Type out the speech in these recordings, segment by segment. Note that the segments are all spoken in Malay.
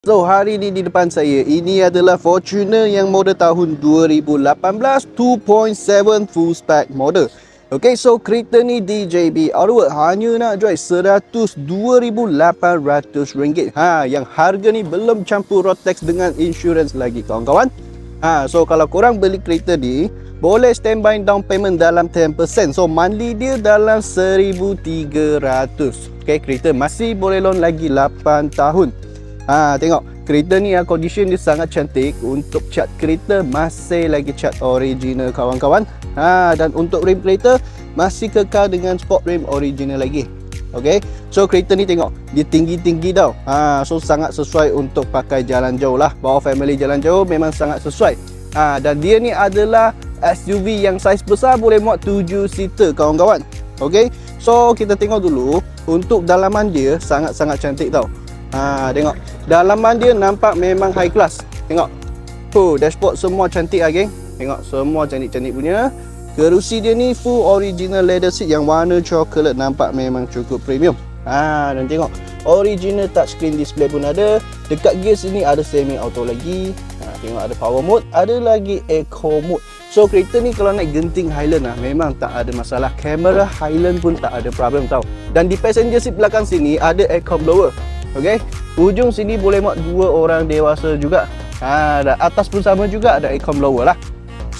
So hari ni di depan saya ini adalah Fortuner yang model tahun 2018 2.7 full spec model. Okay, so kereta ni DJB Outward hanya nak jual RM102,800. Ha, yang harga ni belum campur road tax dengan insurans lagi kawan-kawan. Ha, so kalau korang beli kereta ni, boleh standby down payment dalam 10%. So monthly dia dalam 1300. Okay, kereta masih boleh loan lagi 8 tahun. Ha, tengok kereta ni ya, condition dia sangat cantik untuk cat kereta masih lagi cat original kawan-kawan. Ha, dan untuk rim kereta masih kekal dengan sport rim original lagi. Okay, so kereta ni tengok dia tinggi-tinggi tau. Ha, so sangat sesuai untuk pakai jalan jauh lah. Bawa family jalan jauh memang sangat sesuai. Ha, dan dia ni adalah SUV yang saiz besar boleh muat 7 seater kawan-kawan. Okay, so kita tengok dulu untuk dalaman dia sangat-sangat cantik tau. Ha, tengok. Dalaman dia nampak memang high class. Tengok. Oh, dashboard semua cantik lah geng. Tengok semua cantik-cantik punya. Kerusi dia ni full original leather seat yang warna coklat nampak memang cukup premium. Ha, dan tengok original touchscreen display pun ada. Dekat gear sini ada semi auto lagi. Ha, tengok ada power mode, ada lagi eco mode. So kereta ni kalau naik genting Highland lah memang tak ada masalah. Kamera Highland pun tak ada problem tau. Dan di passenger seat belakang sini ada aircon blower. Okey. Ujung sini boleh muat dua orang dewasa juga. Ha, dan atas pun sama juga ada aircon blower lah.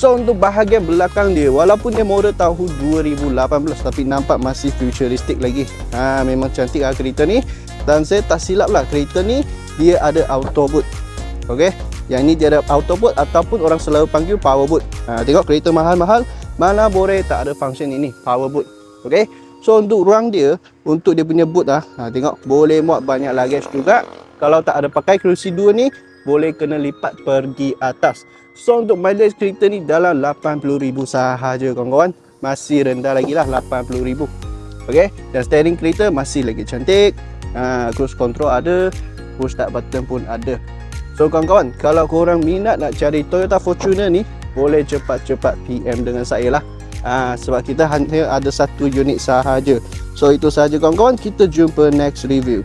So untuk bahagian belakang dia walaupun dia model tahun 2018 tapi nampak masih futuristik lagi. Ha memang cantik lah kereta ni. Dan saya tak silap lah kereta ni dia ada auto boot. Okey. Yang ni dia ada auto boot ataupun orang selalu panggil power boot. Ha tengok kereta mahal-mahal mana boleh tak ada function ini power boot. Okey. So untuk ruang dia, untuk dia punya boot lah, ha, tengok boleh muat banyak luggage juga. Kalau tak ada pakai kerusi dua ni, boleh kena lipat pergi atas. So untuk mileage kereta ni dalam 80,000 sahaja kawan-kawan. Masih rendah lagi lah 80,000. Okay, dan steering kereta masih lagi cantik. Ha, cruise control ada, push start button pun ada. So kawan-kawan, kalau korang minat nak cari Toyota Fortuner ni, boleh cepat-cepat PM dengan saya lah. Ha, sebab kita hanya ada satu unit sahaja. So itu sahaja kawan-kawan, kita jumpa next review.